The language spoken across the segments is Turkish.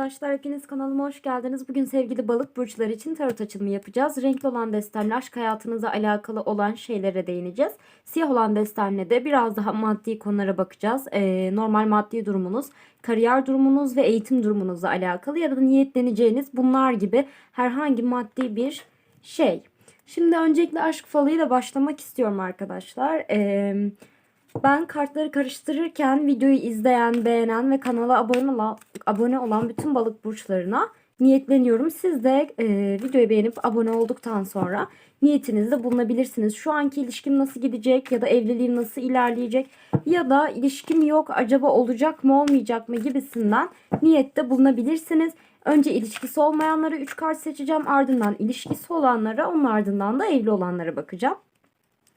arkadaşlar, hepiniz kanalıma hoş geldiniz. Bugün sevgili balık burçları için tarot açılımı yapacağız. Renkli olan destenle aşk hayatınıza alakalı olan şeylere değineceğiz. Siyah olan destenle de biraz daha maddi konulara bakacağız. Ee, normal maddi durumunuz, kariyer durumunuz ve eğitim durumunuzla alakalı ya da niyetleneceğiniz bunlar gibi herhangi maddi bir şey. Şimdi öncelikle aşk falıyla başlamak istiyorum arkadaşlar. Eee... Ben kartları karıştırırken videoyu izleyen, beğenen ve kanala abone olan, abone olan bütün balık burçlarına niyetleniyorum. Siz de e, videoyu beğenip abone olduktan sonra niyetinizde bulunabilirsiniz. Şu anki ilişkim nasıl gidecek ya da evliliğim nasıl ilerleyecek ya da ilişkim yok acaba olacak mı olmayacak mı gibisinden niyette bulunabilirsiniz. Önce ilişkisi olmayanlara 3 kart seçeceğim. Ardından ilişkisi olanlara, onun ardından da evli olanlara bakacağım.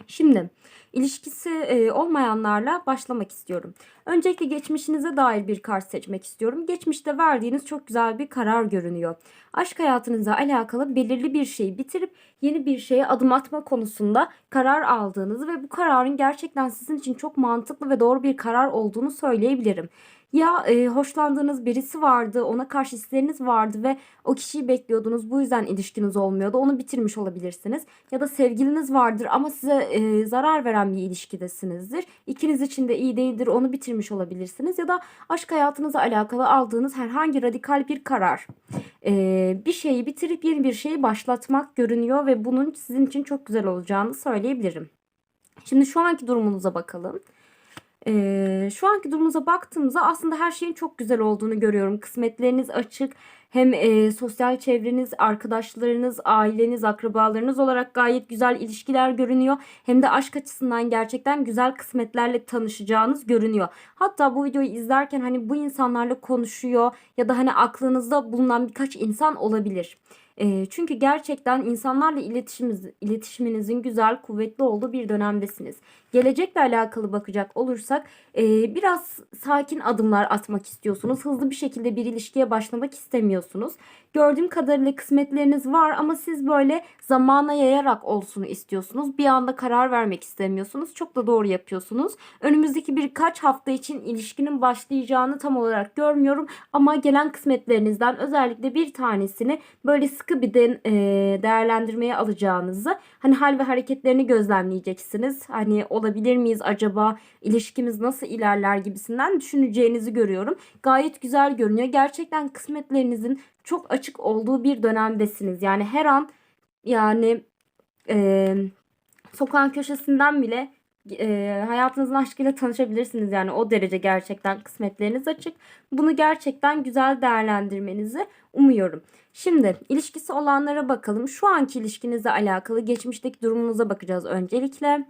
Şimdi ilişkisi e, olmayanlarla başlamak istiyorum. Öncelikle geçmişinize dair bir kart seçmek istiyorum. Geçmişte verdiğiniz çok güzel bir karar görünüyor. Aşk hayatınıza alakalı belirli bir şeyi bitirip yeni bir şeye adım atma konusunda karar aldığınızı ve bu kararın gerçekten sizin için çok mantıklı ve doğru bir karar olduğunu söyleyebilirim. Ya e, hoşlandığınız birisi vardı, ona karşı hisleriniz vardı ve o kişiyi bekliyordunuz. Bu yüzden ilişkiniz olmuyordu. Onu bitirmiş olabilirsiniz. Ya da sevgiliniz vardır ama size e, zarar veren bir ilişkidesinizdir. İkiniz için de iyi değildir. Onu bitirmiş olabilirsiniz. Ya da aşk hayatınıza alakalı aldığınız herhangi radikal bir karar. E, bir şeyi bitirip yeni bir şeyi başlatmak görünüyor ve bunun sizin için çok güzel olacağını söyleyebilirim. Şimdi şu anki durumunuza bakalım. Ee, şu anki durumunuza baktığımızda aslında her şeyin çok güzel olduğunu görüyorum. Kısmetleriniz açık. Hem e, sosyal çevreniz, arkadaşlarınız, aileniz, akrabalarınız olarak gayet güzel ilişkiler görünüyor. Hem de aşk açısından gerçekten güzel kısmetlerle tanışacağınız görünüyor. Hatta bu videoyu izlerken hani bu insanlarla konuşuyor ya da hani aklınızda bulunan birkaç insan olabilir. E, çünkü gerçekten insanlarla iletişiminiz, iletişiminizin güzel, kuvvetli olduğu bir dönemdesiniz. Gelecekle alakalı bakacak olursak e, biraz sakin adımlar atmak istiyorsunuz. Hızlı bir şekilde bir ilişkiye başlamak istemiyorsunuz. Gördüğüm kadarıyla kısmetleriniz var ama siz böyle zamana yayarak olsun istiyorsunuz. Bir anda karar vermek istemiyorsunuz. Çok da doğru yapıyorsunuz. Önümüzdeki birkaç hafta için ilişkinin başlayacağını tam olarak görmüyorum ama gelen kısmetlerinizden özellikle bir tanesini böyle sıkı bir de, e, değerlendirmeye alacağınızı hani hal ve hareketlerini gözlemleyeceksiniz. Hani olabilir miyiz acaba ilişkimiz nasıl ilerler gibisinden düşüneceğinizi görüyorum. Gayet güzel görünüyor. Gerçekten kısmetlerinizin çok açık olduğu bir dönemdesiniz. Yani her an yani e, sokağın köşesinden bile e, hayatınızın aşkıyla tanışabilirsiniz. Yani o derece gerçekten kısmetleriniz açık. Bunu gerçekten güzel değerlendirmenizi umuyorum. Şimdi ilişkisi olanlara bakalım. Şu anki ilişkinizle alakalı geçmişteki durumunuza bakacağız öncelikle.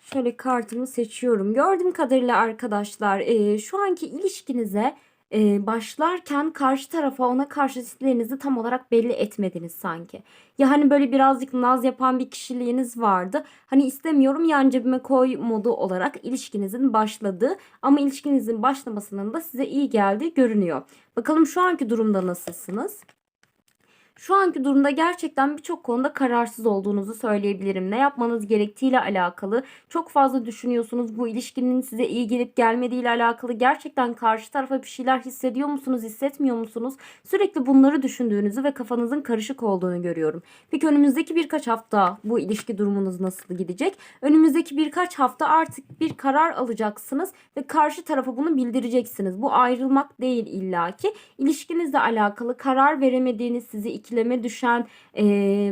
Şöyle kartımı seçiyorum. Gördüğüm kadarıyla arkadaşlar e, şu anki ilişkinize e, başlarken karşı tarafa ona karşı hislerinizi tam olarak belli etmediniz sanki. Ya hani böyle birazcık naz yapan bir kişiliğiniz vardı. Hani istemiyorum yan cebime koy modu olarak ilişkinizin başladığı ama ilişkinizin başlamasının da size iyi geldiği görünüyor. Bakalım şu anki durumda nasılsınız? Şu anki durumda gerçekten birçok konuda kararsız olduğunuzu söyleyebilirim. Ne yapmanız gerektiğiyle alakalı çok fazla düşünüyorsunuz. Bu ilişkinin size iyi gelip gelmediğiyle alakalı gerçekten karşı tarafa bir şeyler hissediyor musunuz, hissetmiyor musunuz? Sürekli bunları düşündüğünüzü ve kafanızın karışık olduğunu görüyorum. Peki önümüzdeki birkaç hafta bu ilişki durumunuz nasıl gidecek? Önümüzdeki birkaç hafta artık bir karar alacaksınız ve karşı tarafa bunu bildireceksiniz. Bu ayrılmak değil illaki. İlişkinizle alakalı karar veremediğiniz sizi ikileme düşen, e,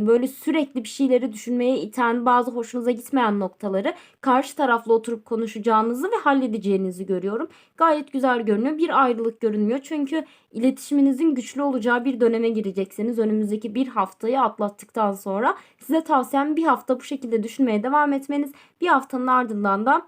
böyle sürekli bir şeyleri düşünmeye iten, bazı hoşunuza gitmeyen noktaları karşı tarafla oturup konuşacağınızı ve halledeceğinizi görüyorum. Gayet güzel görünüyor. Bir ayrılık görünmüyor. Çünkü iletişiminizin güçlü olacağı bir döneme gireceksiniz. Önümüzdeki bir haftayı atlattıktan sonra size tavsiyem bir hafta bu şekilde düşünmeye devam etmeniz. Bir haftanın ardından da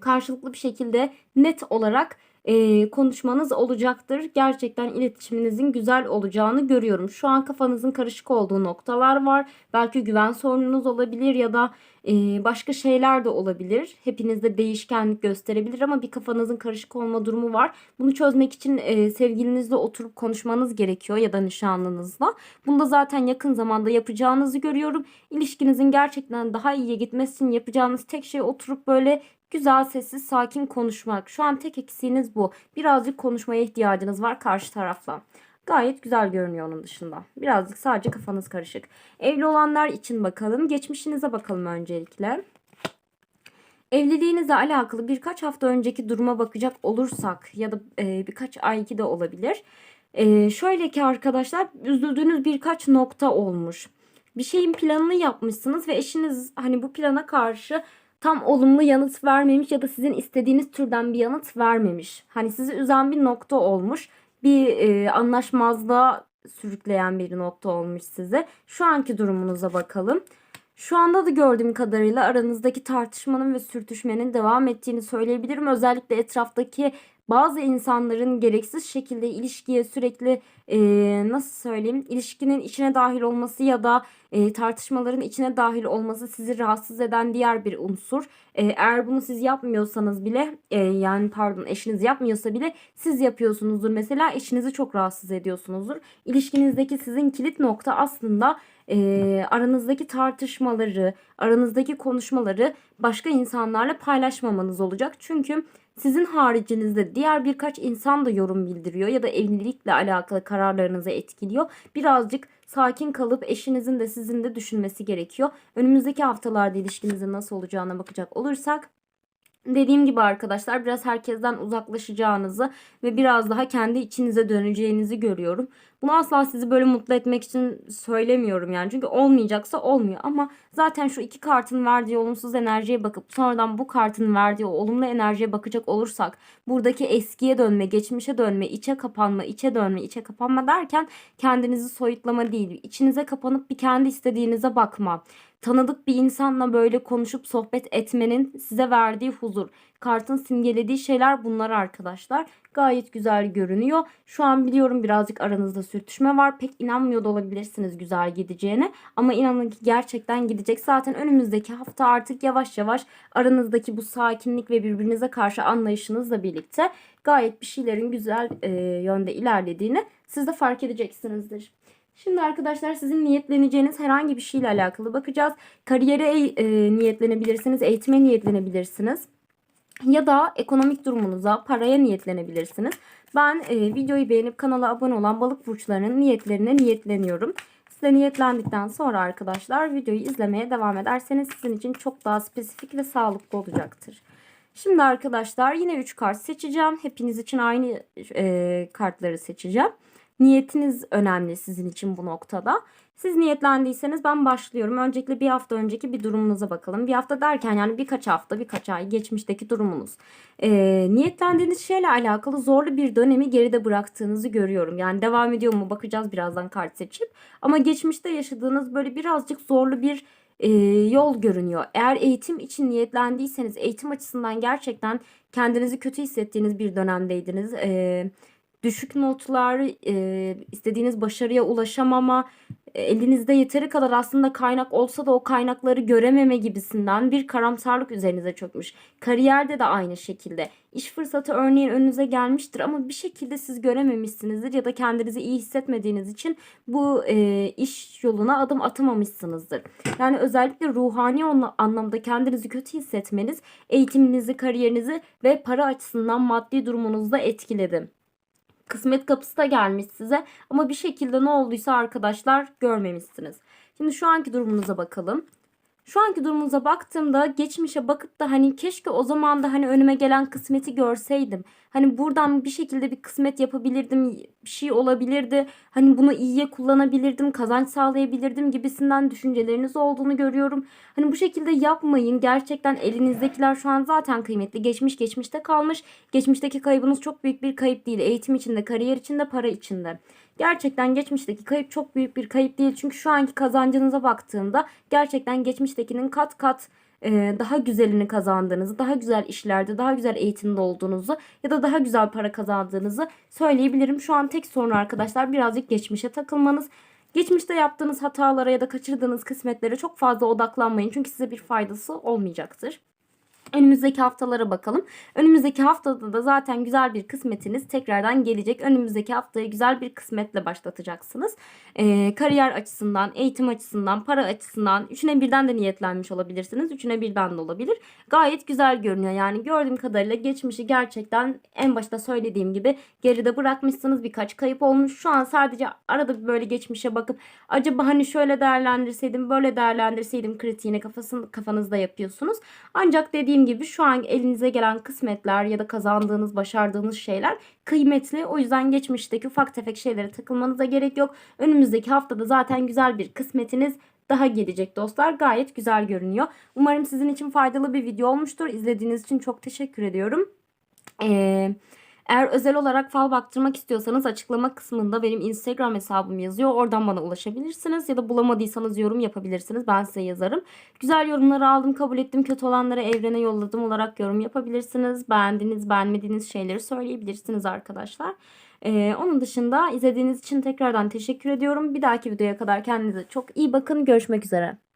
karşılıklı bir şekilde net olarak e, konuşmanız olacaktır. Gerçekten iletişiminizin güzel olacağını görüyorum. Şu an kafanızın karışık olduğu noktalar var. Belki güven sorununuz olabilir ya da e, başka şeyler de olabilir. Hepinizde değişkenlik gösterebilir ama bir kafanızın karışık olma durumu var. Bunu çözmek için e, sevgilinizle oturup konuşmanız gerekiyor ya da nişanlınızla. Bunu da zaten yakın zamanda yapacağınızı görüyorum. İlişkinizin gerçekten daha iyiye gitmesi için yapacağınız tek şey oturup böyle Güzel, sessiz, sakin konuşmak. Şu an tek eksiğiniz bu. Birazcık konuşmaya ihtiyacınız var karşı tarafla. Gayet güzel görünüyor onun dışında. Birazcık sadece kafanız karışık. Evli olanlar için bakalım. Geçmişinize bakalım öncelikle. Evliliğinizle alakalı birkaç hafta önceki duruma bakacak olursak ya da e, birkaç ay iki de olabilir. E, şöyle ki arkadaşlar üzüldüğünüz birkaç nokta olmuş. Bir şeyin planını yapmışsınız ve eşiniz hani bu plana karşı tam olumlu yanıt vermemiş ya da sizin istediğiniz türden bir yanıt vermemiş. Hani sizi üzen bir nokta olmuş. Bir e, anlaşmazlığa sürükleyen bir nokta olmuş size. Şu anki durumunuza bakalım. Şu anda da gördüğüm kadarıyla aranızdaki tartışmanın ve sürtüşmenin devam ettiğini söyleyebilirim. Özellikle etraftaki bazı insanların gereksiz şekilde ilişkiye sürekli e, nasıl söyleyeyim ilişkinin içine dahil olması ya da e, tartışmaların içine dahil olması sizi rahatsız eden diğer bir unsur. E, eğer bunu siz yapmıyorsanız bile e, yani pardon eşiniz yapmıyorsa bile siz yapıyorsunuzdur. Mesela eşinizi çok rahatsız ediyorsunuzdur. İlişkinizdeki sizin kilit nokta aslında e, aranızdaki tartışmaları, aranızdaki konuşmaları başka insanlarla paylaşmamanız olacak. Çünkü sizin haricinizde diğer birkaç insan da yorum bildiriyor ya da evlilikle alakalı kararlarınızı etkiliyor. Birazcık sakin kalıp eşinizin de sizin de düşünmesi gerekiyor. Önümüzdeki haftalarda ilişkinizin nasıl olacağına bakacak olursak Dediğim gibi arkadaşlar biraz herkesten uzaklaşacağınızı ve biraz daha kendi içinize döneceğinizi görüyorum. Bunu asla sizi böyle mutlu etmek için söylemiyorum yani. Çünkü olmayacaksa olmuyor ama zaten şu iki kartın verdiği olumsuz enerjiye bakıp sonradan bu kartın verdiği o olumlu enerjiye bakacak olursak buradaki eskiye dönme, geçmişe dönme, içe kapanma, içe dönme, içe kapanma derken kendinizi soyutlama değil. içinize kapanıp bir kendi istediğinize bakma tanıdık bir insanla böyle konuşup sohbet etmenin size verdiği huzur. Kartın simgelediği şeyler bunlar arkadaşlar. Gayet güzel görünüyor. Şu an biliyorum birazcık aranızda sürtüşme var. Pek inanmıyor da olabilirsiniz güzel gideceğine. Ama inanın ki gerçekten gidecek. Zaten önümüzdeki hafta artık yavaş yavaş aranızdaki bu sakinlik ve birbirinize karşı anlayışınızla birlikte gayet bir şeylerin güzel e, yönde ilerlediğini siz de fark edeceksinizdir. Şimdi arkadaşlar sizin niyetleneceğiniz herhangi bir şeyle alakalı bakacağız. Kariyere e, niyetlenebilirsiniz, eğitime niyetlenebilirsiniz. Ya da ekonomik durumunuza, paraya niyetlenebilirsiniz. Ben e, videoyu beğenip kanala abone olan balık burçlarının niyetlerine niyetleniyorum. Size niyetlendikten sonra arkadaşlar videoyu izlemeye devam ederseniz sizin için çok daha spesifik ve sağlıklı olacaktır. Şimdi arkadaşlar yine 3 kart seçeceğim. Hepiniz için aynı e, kartları seçeceğim. Niyetiniz önemli sizin için bu noktada. Siz niyetlendiyseniz ben başlıyorum. Öncelikle bir hafta önceki bir durumunuza bakalım. Bir hafta derken yani birkaç hafta, birkaç ay geçmişteki durumunuz. Ee, niyetlendiğiniz şeyle alakalı zorlu bir dönemi geride bıraktığınızı görüyorum. Yani devam ediyor mu bakacağız birazdan kart seçip. Ama geçmişte yaşadığınız böyle birazcık zorlu bir e, yol görünüyor. Eğer eğitim için niyetlendiyseniz eğitim açısından gerçekten kendinizi kötü hissettiğiniz bir dönemdeydiniz. Eee düşük notlar, e, istediğiniz başarıya ulaşamama, e, elinizde yeteri kadar aslında kaynak olsa da o kaynakları görememe gibisinden bir karamsarlık üzerinize çökmüş. Kariyerde de aynı şekilde. İş fırsatı örneğin önünüze gelmiştir ama bir şekilde siz görememişsinizdir ya da kendinizi iyi hissetmediğiniz için bu e, iş yoluna adım atamamışsınızdır. Yani özellikle ruhani anlamda kendinizi kötü hissetmeniz eğitiminizi, kariyerinizi ve para açısından maddi durumunuzu da etkiledi. Kısmet kapısı da gelmiş size ama bir şekilde ne olduysa arkadaşlar görmemişsiniz. Şimdi şu anki durumunuza bakalım. Şu anki durumunuza baktığımda geçmişe bakıp da hani keşke o zaman da hani önüme gelen kısmeti görseydim. Hani buradan bir şekilde bir kısmet yapabilirdim, bir şey olabilirdi. Hani bunu iyiye kullanabilirdim, kazanç sağlayabilirdim gibisinden düşünceleriniz olduğunu görüyorum. Hani bu şekilde yapmayın. Gerçekten elinizdekiler şu an zaten kıymetli. Geçmiş geçmişte kalmış. Geçmişteki kaybınız çok büyük bir kayıp değil. Eğitim içinde, kariyer içinde, para içinde. Gerçekten geçmişteki kayıp çok büyük bir kayıp değil. Çünkü şu anki kazancınıza baktığımda gerçekten geçmiştekinin kat kat e, daha güzelini kazandığınızı, daha güzel işlerde, daha güzel eğitimde olduğunuzu ya da daha güzel para kazandığınızı söyleyebilirim. Şu an tek sorun arkadaşlar birazcık geçmişe takılmanız. Geçmişte yaptığınız hatalara ya da kaçırdığınız kısmetlere çok fazla odaklanmayın. Çünkü size bir faydası olmayacaktır. Önümüzdeki haftalara bakalım. Önümüzdeki haftada da zaten güzel bir kısmetiniz tekrardan gelecek. Önümüzdeki haftayı güzel bir kısmetle başlatacaksınız. Ee, kariyer açısından, eğitim açısından, para açısından üçüne birden de niyetlenmiş olabilirsiniz. Üçüne birden de olabilir. Gayet güzel görünüyor. Yani gördüğüm kadarıyla geçmişi gerçekten en başta söylediğim gibi geride bırakmışsınız. Birkaç kayıp olmuş. Şu an sadece arada bir böyle geçmişe bakıp acaba hani şöyle değerlendirseydim, böyle değerlendirseydim kritiğini kafasın, kafanızda yapıyorsunuz. Ancak dediğim gibi şu an elinize gelen kısmetler ya da kazandığınız, başardığınız şeyler kıymetli. O yüzden geçmişteki ufak tefek şeylere takılmanıza gerek yok. Önümüzdeki haftada zaten güzel bir kısmetiniz daha gelecek dostlar. Gayet güzel görünüyor. Umarım sizin için faydalı bir video olmuştur. İzlediğiniz için çok teşekkür ediyorum. Eee eğer özel olarak fal baktırmak istiyorsanız açıklama kısmında benim Instagram hesabım yazıyor. Oradan bana ulaşabilirsiniz ya da bulamadıysanız yorum yapabilirsiniz. Ben size yazarım. Güzel yorumları aldım, kabul ettim. Kötü olanları evrene yolladım olarak yorum yapabilirsiniz. Beğendiğiniz, beğenmediğiniz şeyleri söyleyebilirsiniz arkadaşlar. Ee, onun dışında izlediğiniz için tekrardan teşekkür ediyorum. Bir dahaki videoya kadar kendinize çok iyi bakın. Görüşmek üzere.